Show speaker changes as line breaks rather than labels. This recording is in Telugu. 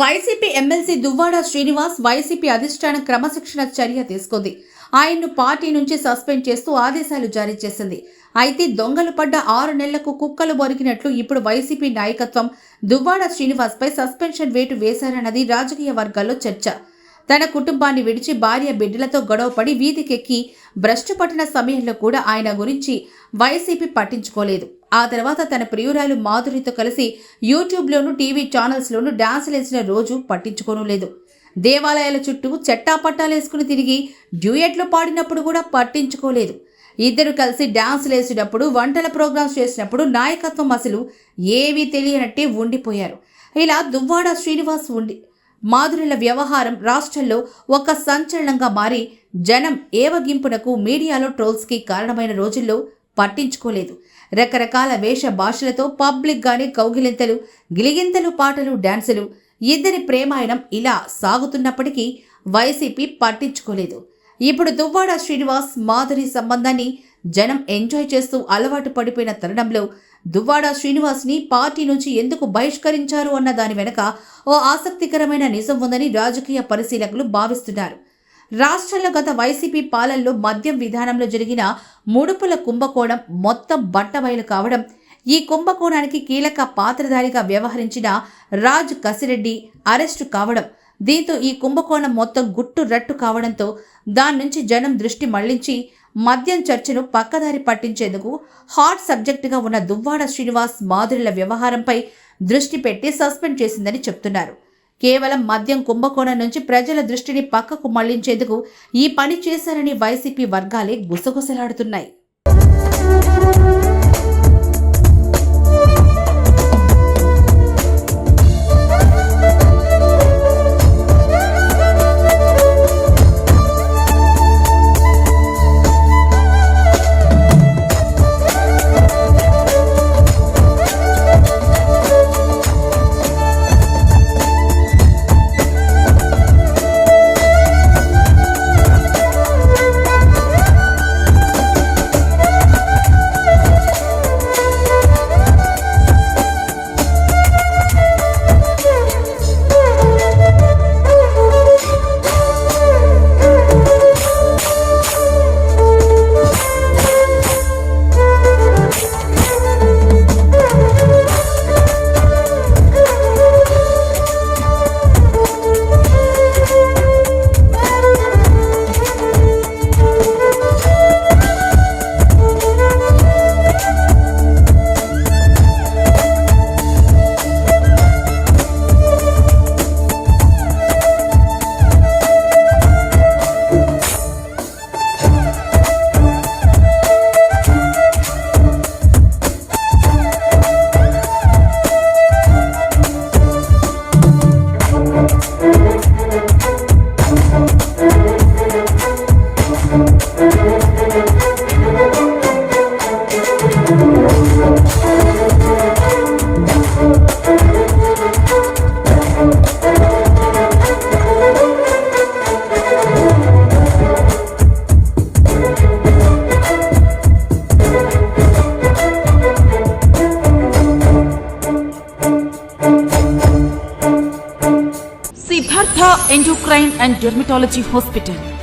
YCP MLC Duvvada Srinivas YCP అధిష్టానం క్రమశిక్షణ చర్య తీసుకుంది. ఆయన్ను పార్టీ నుంచి సస్పెండ్ చేస్తూ ఆదేశాలు జారీ చేసింది. అయితే దొంగలు పడ్డ ఆరు నెలలకు కుక్కలు బొరికినట్లు ఇప్పుడు వైసీపీ నాయకత్వం దువ్వాడ శ్రీనివాస్పై సస్పెన్షన్ వేటు వేశారన్నది రాజకీయ వర్గాల్లో చర్చ. తన కుటుంబాన్ని విడిచి భార్య బిడ్డలతో గొడవపడి వీధికెక్కి భ్రష్టు పట్టిన సమయంలో కూడా ఆయన గురించి వైసీపీ పట్టించుకోలేదు. ఆ తర్వాత తన ప్రియురాలు మాధురితో కలిసి యూట్యూబ్లోను టీవీ ఛానల్స్లోనూ డాన్సులేసిన రోజు పట్టించుకోను లేదు దేవాలయాల చుట్టూ చెట్టాపట్టాలేసుకుని తిరిగి డ్యూయెట్లు పాడినప్పుడు కూడా పట్టించుకోలేదు. ఇద్దరు కలిసి డాన్సులు వేసినప్పుడు వంటల ప్రోగ్రామ్స్ చేసినప్పుడు నాయకత్వం అసలు ఏవీ తెలియనట్టే ఉండిపోయారు. ఇలా దువ్వాడ శ్రీనివాస్ ఉండి మాధురుల వ్యవహారం రాష్ట్రంలో ఒక సంచలనంగా మారి జనం ఏవగింపునకు మీడియాలో ట్రోల్స్కి కారణమైన రోజుల్లో పట్టించుకోలేదు. రకరకాల వేష భాషలతో పబ్లిక్గానే కౌగిలింతలు గిలిగింతలు పాటలు డ్యాన్సులు ఇద్దరి ప్రేమాయణం ఇలా సాగుతున్నప్పటికీ వైసీపీ పట్టించుకోలేదు. ఇప్పుడు దువ్వాడ శ్రీనివాస్ మాధురి సంబంధాన్ని జనం ఎంజాయ్ చేస్తూ అలవాటు పడిపోయిన తరుణంలో దువ్వాడ శ్రీనివాస్ని పార్టీ నుంచి ఎందుకు బహిష్కరించారు అన్న దాని వెనక ఓ ఆసక్తికరమైన నిజం ఉందని రాజకీయ పరిశీలకులు భావిస్తున్నారు. రాష్ట్రంలో గత వైసీపీ పాలనలో మద్యం విధానంలో జరిగిన ముడుపుల కుంభకోణం మొత్తం బట్టబయలు కావడం ఈ కుంభకోణానికి కీలక పాత్రధారిగా వ్యవహరించిన రాజ్ కసిరెడ్డి అరెస్టు కావడం దీంతో ఈ కుంభకోణం మొత్తం గుట్టు రట్టు కావడంతో దాని నుంచి జనం దృష్టి మళ్ళించి మద్యం చర్చను పక్కదారి పట్టించేందుకు హాట్ సబ్జెక్టుగా ఉన్న దువ్వాడ శ్రీనివాస్ మాధురుల వ్యవహారంపై దృష్టి పెట్టి సస్పెండ్ చేసిందని చెప్తున్నారు. కేవలం మద్యం కుంభకోణం నుంచి ప్రజల దృష్టిని పక్కకు మళ్ళించేందుకు ఈ పని చేశారని వైసీపీ వర్గాలే గుసగుసలాడుతున్నాయి.
Siddhartha endocrine and dermatology hospital